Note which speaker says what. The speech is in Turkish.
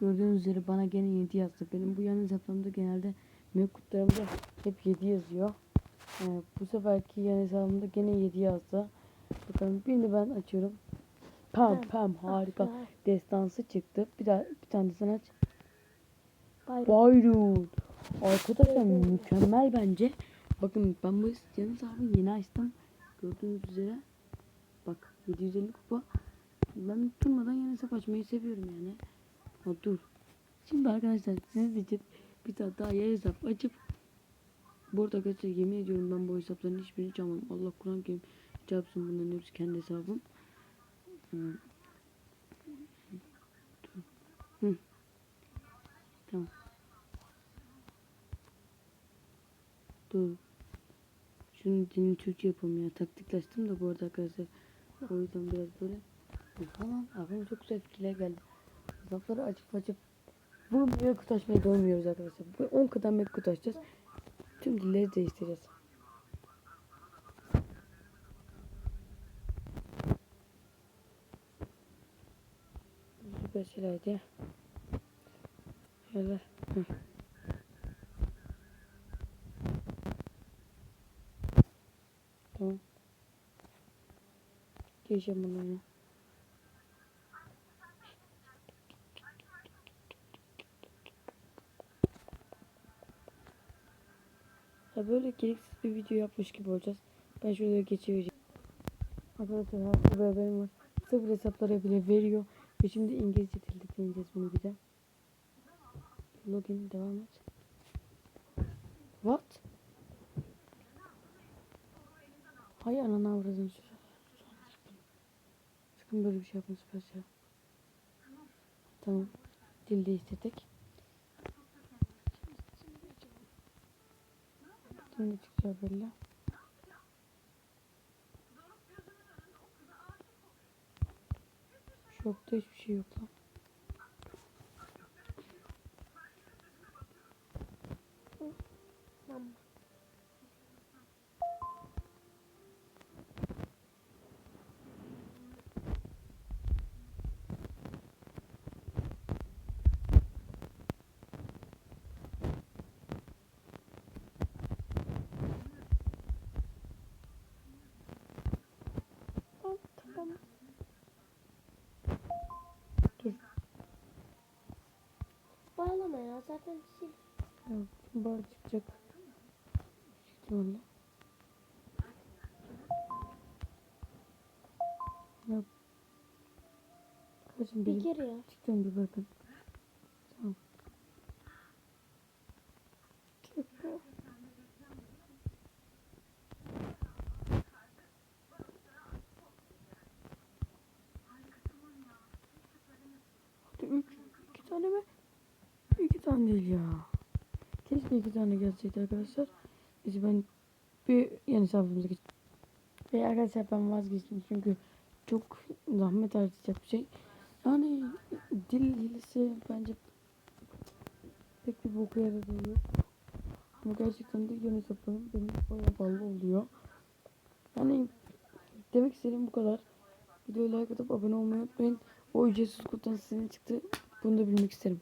Speaker 1: Gördüğünüz üzere bana gene 7 yazdı. Benim bu yan hesaplarımda genelde mevcutlarımda hep 7 yazıyor. Ee, bu seferki yan hesabımda gene 7 yazdı. Bakalım birini ben açıyorum. Pam pam harika.
Speaker 2: Güzel.
Speaker 1: Destansı çıktı. Bir daha bir tane sen aç. Bayrut. Arkadaşlar mükemmel bence. Bakın ben bu yan hesabı yeni açtım. Gördüğünüz üzere. Bak 750 kupa. Ben durmadan yan hesap açmayı seviyorum yani. Ha dur. Şimdi arkadaşlar sizin için bir tane daha yan hesap açıp Burada arkadaşlar yemin ediyorum ben bu hesapların hiçbirini çalmadım. Allah Kur'an kim çarpsın bunların hepsi kendi hesabım. Dur. Hı. Tamam. Dur. Şunun dilini Türkçe yapalım ya. Taktikleştim de bu arada arkadaşlar. O yüzden biraz böyle. Falan. Aklıma çok güzel fikirler geldi. Hesapları açıp açıp bu mega kutu açmaya doymuyoruz arkadaşlar. Bu 10 kadar mega kutu. Tüm dilleri değiştireceğiz. Süper şeylerdi. Şöyle. Hı. Tamam. Geçeceğim bunları. Ya böyle gereksiz bir video yapmış gibi olacağız. Ben şöyle geçireceğim. Arkadaşlar bir haberim var. Sıfır hesaplara bile veriyor. Ve şimdi İngilizce dilde deneyeceğiz bunu bir de. Login devam et. What? Hay ananı avradın. Sakın böyle bir şey yapma süper şey. Tamam. Dil değiştirdik. Şimdi çıkacak belli. Şokta hiçbir şey yok lan.
Speaker 2: Tamam. Tamam, Tamam.
Speaker 1: Dur.
Speaker 2: Ya zaten sil.
Speaker 1: Yok, bar çıkacak. Çıktı valla. Yok. Kaçın
Speaker 2: Bir
Speaker 1: biri
Speaker 2: gir ya.
Speaker 1: çıktı mı bir bakın. Tamam. Üç. iki tane mi? Tane değil ya. Keşke iki tane gelseydi arkadaşlar. Neyse ben bir yeni hesabımıza geç. Ve arkadaşlar ben vazgeçtim çünkü çok zahmet harcayacak bir şey. Yani dil hilesi bence pek bir boku yaradığı yok. Ama gerçekten de yeni hesaplarım benim bayağı pahalı oluyor. Yani demek istediğim bu kadar. Videoyu like atıp abone olmayı unutmayın. O ücretsiz kurtan sizin çıktı. Bunu da bilmek isterim.